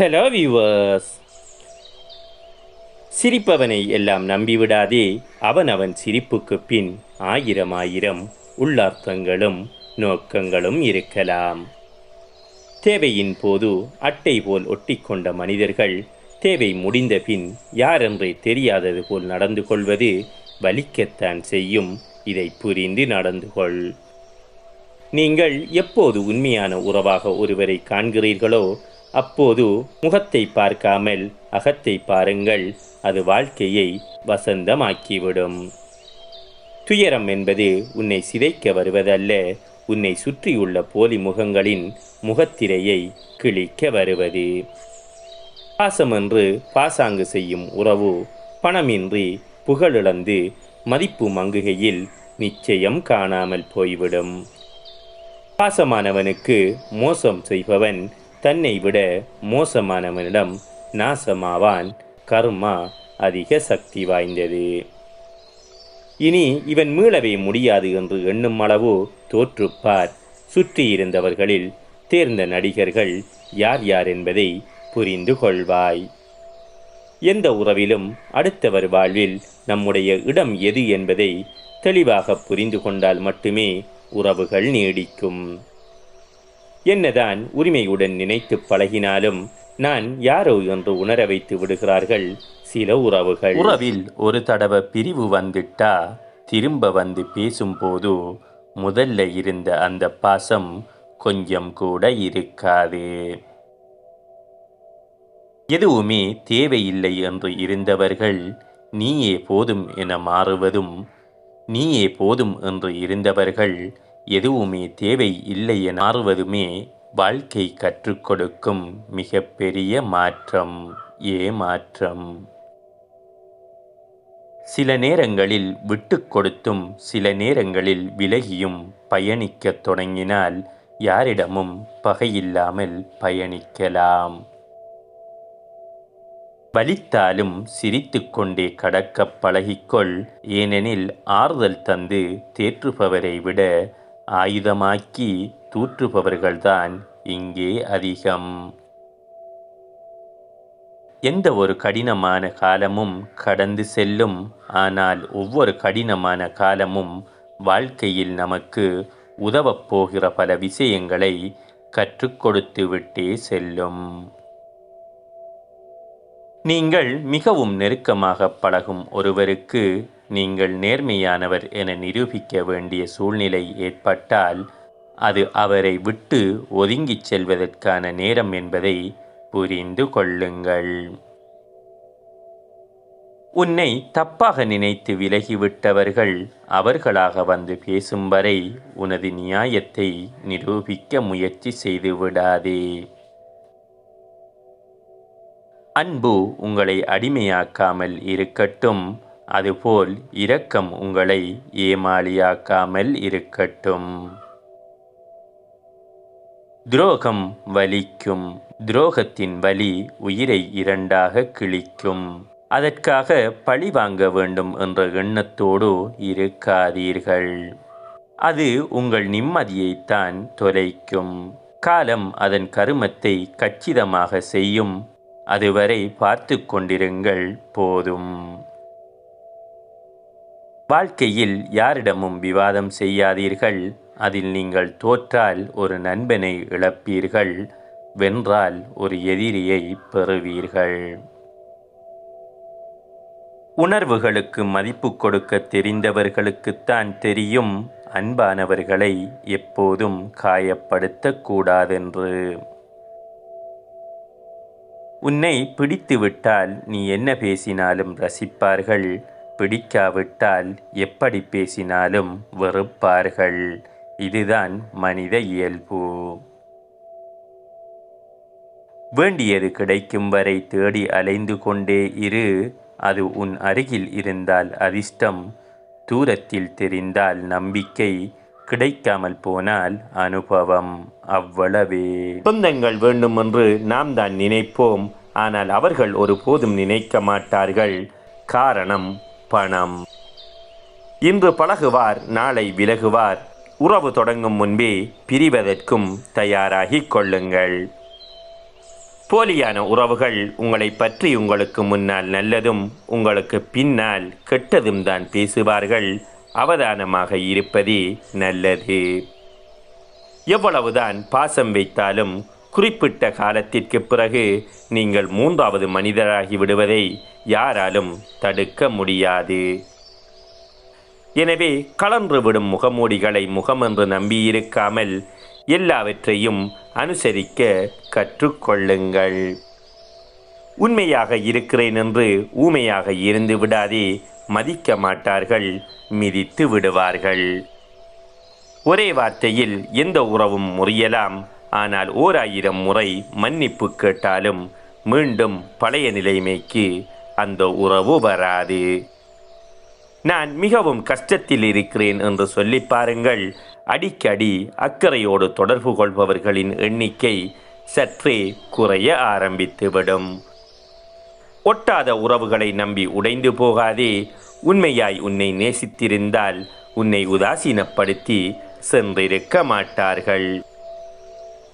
Hello viewers சிரிப்பவனை எல்லாம் நம்பிவிடாதே. அவன் அவன் சிரிப்புக்கு பின் ஆயிரம் ஆயிரம் உள்ளார்த்தங்களும் நோக்கங்களும் இருக்கலாம். தேவையின் போது அட்டை போல் ஒட்டிக்கொண்ட மனிதர்கள் தேவை முடிந்த பின் யாரென்றே தெரியாதது போல் நடந்து கொள்வது வலிக்கத்தான் செய்யும். இதை புரிந்து நடந்து கொள். நீங்கள் எப்போது உண்மையான உறவாக ஒருவரை காண்கிறீர்களோ அப்போது முகத்தை பார்க்காமல் அகத்தை பாருங்கள் அது வாழ்க்கையை வசந்தமாக்கிவிடும். துயரம் என்பது உன்னை சிதைக்க வருவதல்ல உன்னை சுற்றியுள்ள போலி முகங்களின் முகத்திரையை கிழிக்க வருவது. பாசமென்று பாசாங்கு செய்யும் உறவு பணமின்றி புகழிழந்து மதிப்பு மங்குகையில் நிச்சயம் காணாமல் போய்விடும். பாசமானவனுக்கு மோசம் செய்பவன் தன்னை விட மோசமானவனிடம் நாசமாவான். கர்மா அதிக சக்தி வாய்ந்தது. இனி இவன் மீளவே முடியாது என்று எண்ணும் அளவு தோற்றுப்பார். சுற்றியிருந்தவர்களில் தேர்ந்த நடிகர்கள் யார் யார் என்பதை புரிந்து கொள்வாய். எந்த உறவிலும் அடுத்தவர் வாழ்வில் நம்முடைய இடம் எது என்பதை தெளிவாக புரிந்து கொண்டால் மட்டுமே உறவுகள் நீடிக்கும். என்னதான் உரிமையுடன் நினைத்து பழகினாலும் நான் யாரோ என்று உணர வைத்து விடுகிறார்கள் சில உறவுகள். உறவில் ஒரு தடவை பிரிவு வந்துட்டா திரும்ப வந்து பேசும்போது முதல்ல இருந்த அந்த பாசம் கொஞ்சம் கூட இருக்காது. எதுவுமே தேவையில்லை என்று இருந்தவர்கள் நீயே போதும் என மாறுவதும் நீயே போதும் என்று இருந்தவர்கள் எதுவுமே தேவை இல்லை என மாறுவதுமே வாழ்க்கை கற்றுக் கொடுக்கும் மிகப்பெரிய மாற்றம் ஏமாற்றம் சில நேரங்களில் விட்டு கொடுத்தும் சில நேரங்களில் விலகியும் பயணிக்கத் தொடங்கினால் யாரிடமும் பகையில்லாமல் பயணிக்கலாம். வலித்தாலும் சிரித்துக்கொண்டே கடக்கப் பழகிக்கொள் ஏனெனில் ஆறுதல் தந்து தேற்றுபவரை விட ஆயுதமாக்கி தூற்றுபவர்கள்தான் இங்கே அதிகம். எந்த ஒரு கடினமான காலமும் கடந்து செல்லும் ஆனால் ஒவ்வொரு கடினமான காலமும் வாழ்க்கையில் நமக்கு உதவப் போகிற பல விஷயங்களை கற்றுக் கொடுத்து விட்டே செல்லும். நீங்கள் மிகவும் நெருக்கமாக பழகும் ஒருவருக்கு நீங்கள் நேர்மையானவர் என நிரூபிக்க வேண்டிய சூழ்நிலை ஏற்பட்டால் அது அவரை விட்டு ஒதுங்கிச் செல்வதற்கான நேரம் என்பதை புரிந்து கொள்ளுங்கள். உன்னை தப்பாக நினைத்து விலகிவிட்டவர்கள் அவர்களாக வந்து பேசும் வரை உனது நியாயத்தை நிரூபிக்க முயற்சி செய்து விடாதே. அன்பு உங்களை அடிமையாக்காமல் இருக்கட்டும் அதுபோல் இரக்கம் உங்களை ஏமாளியாக்காமல் இருக்கட்டும். துரோகம் வலிக்கும் துரோகத்தின் வலி உயிரை இரண்டாக கிழிக்கும். அதற்காக பழி வாங்க வேண்டும் என்ற எண்ணத்தோடு இருக்காதீர்கள். அது உங்கள் நிம்மதியைத்தான் தொலைக்கும். காலம் அதன் கருமத்தை கச்சிதமாக செய்யும். அதுவரை பார்த்து கொண்டிருங்கள் போதும். வாழ்க்கையில் யாரிடமும் விவாதம் செய்யாதீர்கள். அதில் நீங்கள் தோற்றால் ஒரு நண்பனை இழப்பீர்கள். வென்றால் ஒரு எதிரியை பெறுவீர்கள். உணர்வுகளுக்கு மதிப்பு கொடுக்க தெரிந்தவர்களுக்குத்தான் தெரியும். அன்பானவர்களை எப்போதும் காயப்படுத்தக்கூடாதென்று. உன்னை பிடித்துவிட்டால் நீ என்ன பேசினாலும் ரசிப்பார்கள். பிடிக்காவிட்டால் எப்படி பேசினாலும் வெறுப்பார்கள். இதுதான் மனித இயல்பு. வேண்டியது கிடைக்கும் வரை தேடி அலைந்து கொண்டே இரு. அது உன் அருகில் இருந்தால் அதிர்ஷ்டம். தூரத்தில் தெரிந்தால் நம்பிக்கை. கிடைக்காமல் போனால் அனுபவம் அவ்வளவே. சொந்தங்கள் வேண்டும் என்று நாம் தான் நினைப்போம். ஆனால் அவர்கள் ஒருபோதும் நினைக்க மாட்டார்கள். காரணம் பணம். இன்று பழகுவார் நாளை விலகுவார். உறவு தொடங்கும் முன்பே பிரிவதற்கும் தயாராகிக் கொள்ளுங்கள். போலியான உறவுகள் உங்களை பற்றி உங்களுக்கு முன்னால் நல்லதும் உங்களுக்கு பின்னால் கெட்டதும் தான் பேசுவார்கள். அவதானமாக இருப்பதே நல்லது. எவ்வளவுதான் பாசம் வைத்தாலும் குறிப்பிட்ட காலத்திற்கு பிறகு நீங்கள் மூன்றாவது மனிதராகி விடுவதை யாராலும் தடுக்க முடியாது. எனவே கலன்று விடும் முகமூடிகளை முகமென்று நம்பியிருக்காமல் எல்லாவற்றையும் அனுசரிக்க கற்றுக்கொள்ளுங்கள். உண்மையாக இருக்கிறேன் என்று ஊமையாக இருந்து விடாதே மதிக்க மாட்டார்கள் மிதித்து விடுவார்கள். ஒரே வார்த்தையில் எந்த உறவும் முறியலாம். ஆனால் ஓர் ஆயிரம் முறை மன்னிப்பு கேட்டாலும் மீண்டும் பழைய நிலைமைக்கு அந்த உறவு வராது. நான் மிகவும் கஷ்டத்தில் இருக்கிறேன் என்று சொல்லி பாருங்கள். அடிக்கடி அக்கறையோடு தொடர்பு கொள்பவர்களின் எண்ணிக்கை சற்றே குறைய ஆரம்பித்துவிடும். ஒட்டாத உறவுகளை நம்பி உடைந்து போகாதே. உண்மையாய் உன்னை நேசித்திருந்தால் உன்னை உதாசீனப்படுத்தி சென்றிருக்க மாட்டார்கள்.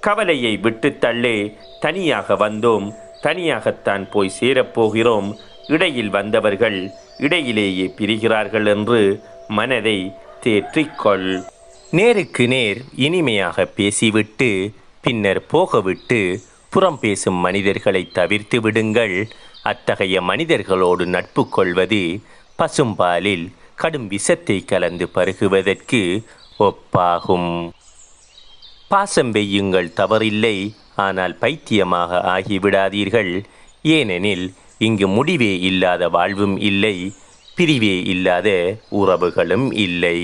கவலையை விட்டு தள்ளு. தனியாக வந்தோம். தனியாகத்தான் போய் சேரப்போகிறோம் இடையில் வந்தவர்கள் இடையிலேயே பிரிகிறார்கள் என்று மனதை தேற்றிக்கொள். நேருக்கு நேர் இனிமையாக பேசிவிட்டு பின்னர் போகவிட்டு புறம் பேசும் மனிதர்களை தவிர்த்து விடுங்கள். அத்தகைய மனிதர்களோடு நட்பு கொள்வது பசும்பாலில் கடும் விஷத்தை கலந்து பருகுவதற்கு ஒப்பாகும். பாசம் வெய்யுங்கள் தவறில்லை ஆனால் பைத்தியமாக ஆகிவிடாதீர்கள். ஏனெனில் இங்கு முடிவே இல்லாத வாழ்வும் இல்லை பிரிவே இல்லாத உறவுகளும் இல்லை.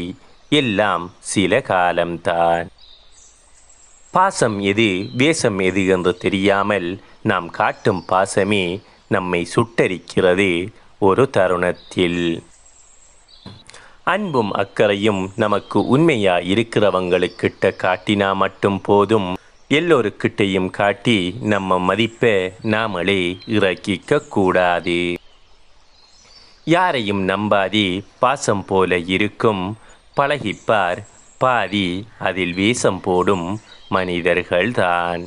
எல்லாம் சில காலம்தான். பாசம் எது வேஷம் எது என்று தெரியாமல் நாம் காட்டும் பாசமே நம்மை சுட்டரிக்கிறது ஒரு தருணத்தில். அன்பும் அக்கறையும் நமக்கு உண்மையா இருக்கிறவங்களுக்கிட்ட காட்டினா மட்டும் போதும். எல்லோருக்கிட்டையும் காட்டி நம்ம மதிப்பை நாமளே இறக்கிக்க கூடாது. யாரையும் நம்பாதே பாசம் போல இருக்கும். பழகிப்பார் பாதி அதில் வீசம் போடும் மனிதர்கள்தான்.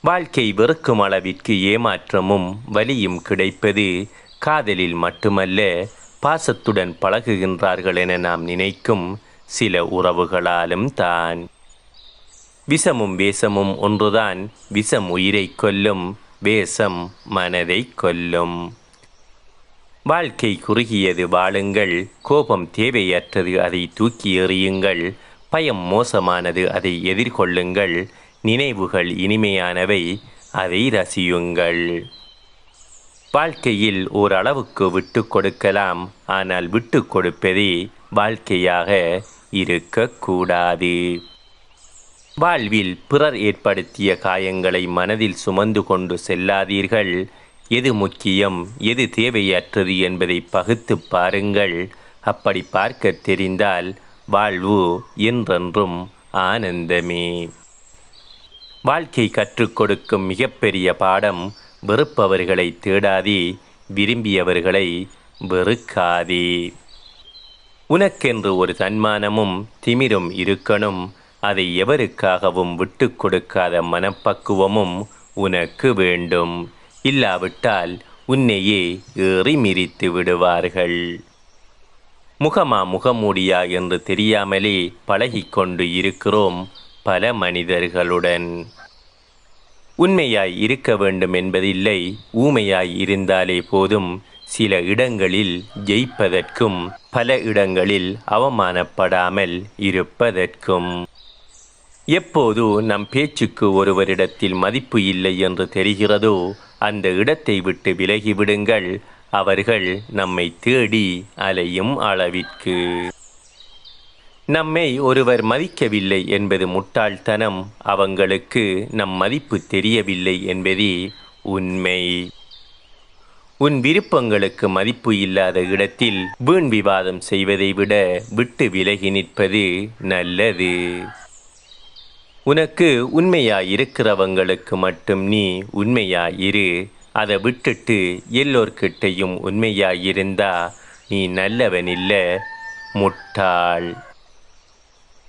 வாழ்க்கை வெறுக்கும் அளவிற்கு ஏமாற்றமும் வலியும் கிடைப்பது காதலில் மட்டுமல்ல பாசத்துடன் பழகுகின்றார்கள் என நாம் நினைக்கும் சில உறவுகளாலும் தான். விஷமும் வேஷமும் ஒன்றுதான் விஷம் உயிரை கொல்லும் வேஷம் மனதை கொல்லும். வாழ்க்கை குறுகியது வாழுங்கள் கோபம் தேவையற்றது அதை தூக்கி எறியுங்கள் பயம் மோசமானது அதை எதிர்கொள்ளுங்கள் நினைவுகள் இனிமையானவை அதை ரசியுங்கள். வாழ்க்கையில் ஓரளவுக்கு விட்டு கொடுக்கலாம் ஆனால் விட்டு கொடுப்பதே வாழ்க்கையாக இருக்கக்கூடாது வாழ்வில் பிறர் ஏற்படுத்திய காயங்களை மனதில் சுமந்து கொண்டு செல்லாதீர்கள். எது முக்கியம் எது தேவையற்றது என்பதை பகுத்து பாருங்கள். அப்படி பார்க்க தெரிந்தால் வாழ்வு என்றென்றும் ஆனந்தமே. வாழ்க்கை கற்றுக் கொடுக்கும் மிகப்பெரிய பாடம் வெறுப்பவர்களை தேடாதே விரும்பியவர்களை வெறுக்காதே. உனக்கென்று ஒரு தன்மானமும் திமிரும் இருக்கணும் அதை எவருக்காகவும் விட்டு கொடுக்காத மனப்பக்குவமும் உனக்கு வேண்டும். இல்லாவிட்டால் உன்னையே ஏறி மிரித்து விடுவார்கள். முகமா முகமூடியா என்று தெரியாமலே பழகிக்கொண்டு இருக்கிறோம் பல மனிதர்களுடன் உண்மையாய் இருக்க வேண்டும் என்பதில்லை. ஊமையாய் இருந்தாலே போதும். சில இடங்களில் ஜெயிப்பதற்கும் பல இடங்களில் அவமானப்படாமல் இருப்பதற்கும். எப்போது நம் பேச்சுக்கு ஒருவரிடத்தில் மதிப்பு இல்லை என்று தெரிகிறதோ அந்த இடத்தை விட்டு விலகிவிடுங்கள். அவர்கள் நம்மை தேடி அலையும் அளவிற்கு. நம்மை ஒருவர் மதிக்கவில்லை என்பது முட்டாள்தனம். அவங்களுக்கு நம் மதிப்பு தெரியவில்லை என்பதே உண்மை. உன் விருப்பங்களுக்கு மதிப்பு இல்லாத இடத்தில் வீண் விவாதம் செய்வதை விட விட்டு விலகி நிற்பது நல்லது. உனக்கு உண்மையா இருக்கிறவங்களுக்கு மட்டும் நீ உண்மையா இரு அதை விட்டுட்டு எல்லோர்கிட்டையும் உண்மையா இருந்தா நீ நல்லவன் இல்லை முட்டாள்.